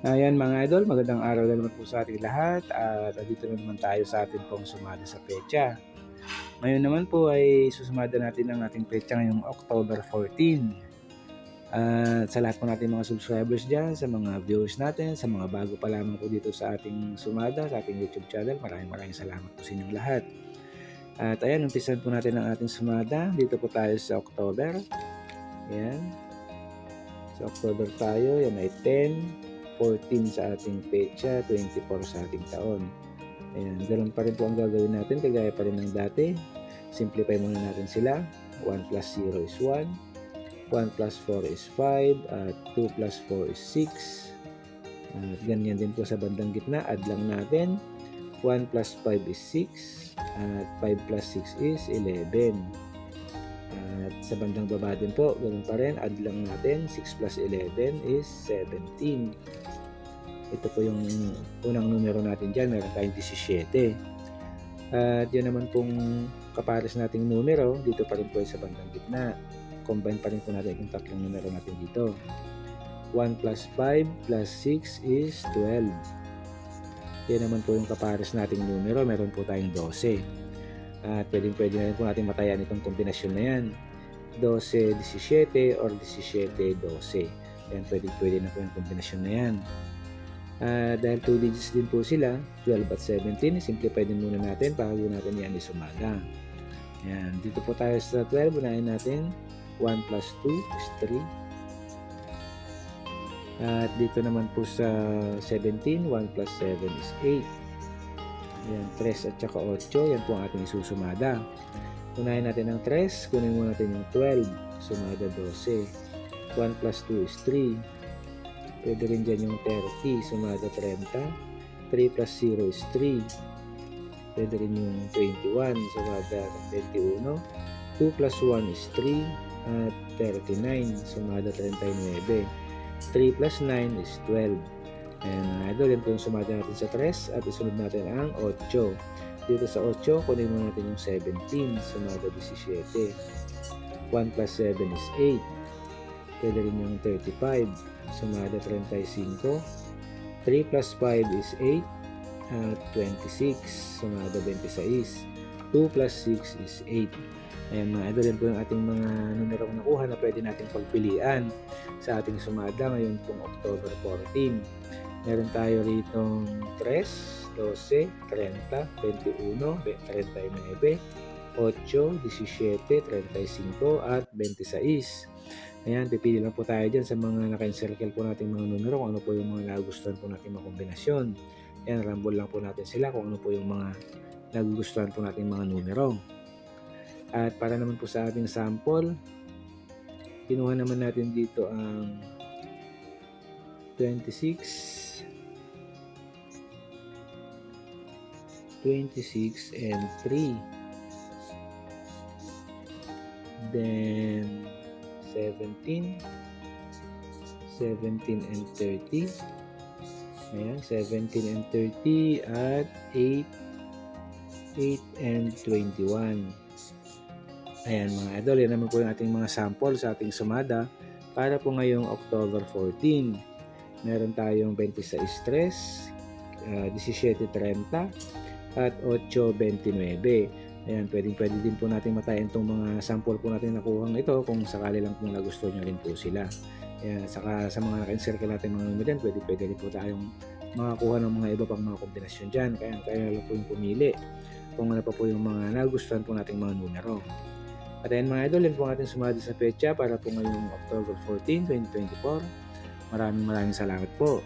Ayan mga idol, magandang araw na naman po sa ating lahat at dito na naman tayo sa ating pong sumada sa pecha. Ngayon naman po ay susumada natin ang ating pecha ngayong October 14. At sa lahat po natin mga subscribers dyan, sa mga viewers natin, sa mga bago pa lamang po dito sa ating sumada, sa ating YouTube channel, maraming maraming salamat po sa inyong lahat. At ayan, umpisan po natin ang ating sumada. Dito po tayo sa October. Ayan. Sa October tayo, yan ay 10, 14 sa ating pecha, 24 sa ating taon. Ayan, ganun pa rin po ang gagawin natin, kagaya pa rin ng dati. Simplify muna natin sila. 1 plus 0 is 1. 1 plus 4 is 5. At 2 plus 4 is 6. At ganyan din po sa bandang gitna. Add lang natin. 1 plus 5 is 6. At 5 plus 6 is 11. At sa bandang baba din po, ganun pa rin. Add lang natin. 6 plus 11 is 17. Ito po yung unang numero natin dyan. Meron tayong 17. At yun naman pong kapares nating numero, dito pa rin po sa bandang gitna. Combine pa rin po natin yung tatlong numero natin dito. 1 plus 5 plus 6 is 12. Yan naman po yung kapares nating numero. Meron po tayong 12. At pwedeng pwede na rin po natin matayan itong kombinasyon na yan. 12, 17 or 17, 12. Yan, pwede, pwede na po yung kombinasyon na yan. Ah, dahil 2 digits din po sila, 12 at 17, simplify din muna natin bago natin yan isumaga. Yan, dito po tayo sa 12, unahin natin 1 plus 2 is 3. At dito naman po sa 17, 1 plus 7 is 8. Yan, 3 at saka 8, yan po ang ating isusumada. Unahin natin ang 3, kunin muna natin yung 12, sumada 12. 1 plus 2 is 3. Pwede rin dyan yung 30, sumada 30. 3 plus 0 is 3. Pwede rin yung 21, sumada 21. 2 plus 1 is 3. At 39, sumada 39. 3 plus 9 is 12. Ayan mga idol, yan yung sumada natin sa 3 at isunod natin ang 8. Dito sa 8, kunin mo natin yung 17, sumada 17. 1 plus 7 is 8. Pwede rin yung 35, sumada 35. 3 plus 5 is 8. At 26, sumada 26. 2 plus 6 is 8. Ayan mga idol, yan po yung ating mga numerong nakuha na pwede natin pagpilian sa ating sumada ngayon pong October 14. Meron tayo rito 3, 12, 30, 21, 39, 8, 17, 35, at 26. Ayan, pipili lang po tayo dyan sa mga naka-encircle po natin mga numero kung ano po yung mga nagustuhan po natin mga kombinasyon. Ayan, rumble lang po natin sila kung ano po yung mga nagugustuhan po natin mga numero. At para naman po sa ating sample, kinuha naman natin dito ang 26, 26 and 3. Then 17, 17 and 30. Ayan, 17 and 30 at 8, 8 and 21. Ayan mga idol, yan naman po yung ating mga sample sa ating sumada para po ngayong October 14. Meron tayong 26 stress, uh, 17.30 at 8.29. Ayan, pwedeng pwede din po natin matayin itong mga sample po natin nakuha ito kung sakali lang kung nagusto nyo rin po sila. Ayan, saka sa mga naka-encircle natin mga numero dyan, pwede pwede rin po tayong makakuha ng mga iba pang mga kombinasyon dyan. Kaya kaya lang po yung pumili kung ano pa po yung mga nagustuhan po nating mga numero. At ayan mga idol, yun po ating sumali sa pecha para po ngayong October 14, 2024. Maraming maraming salamat po.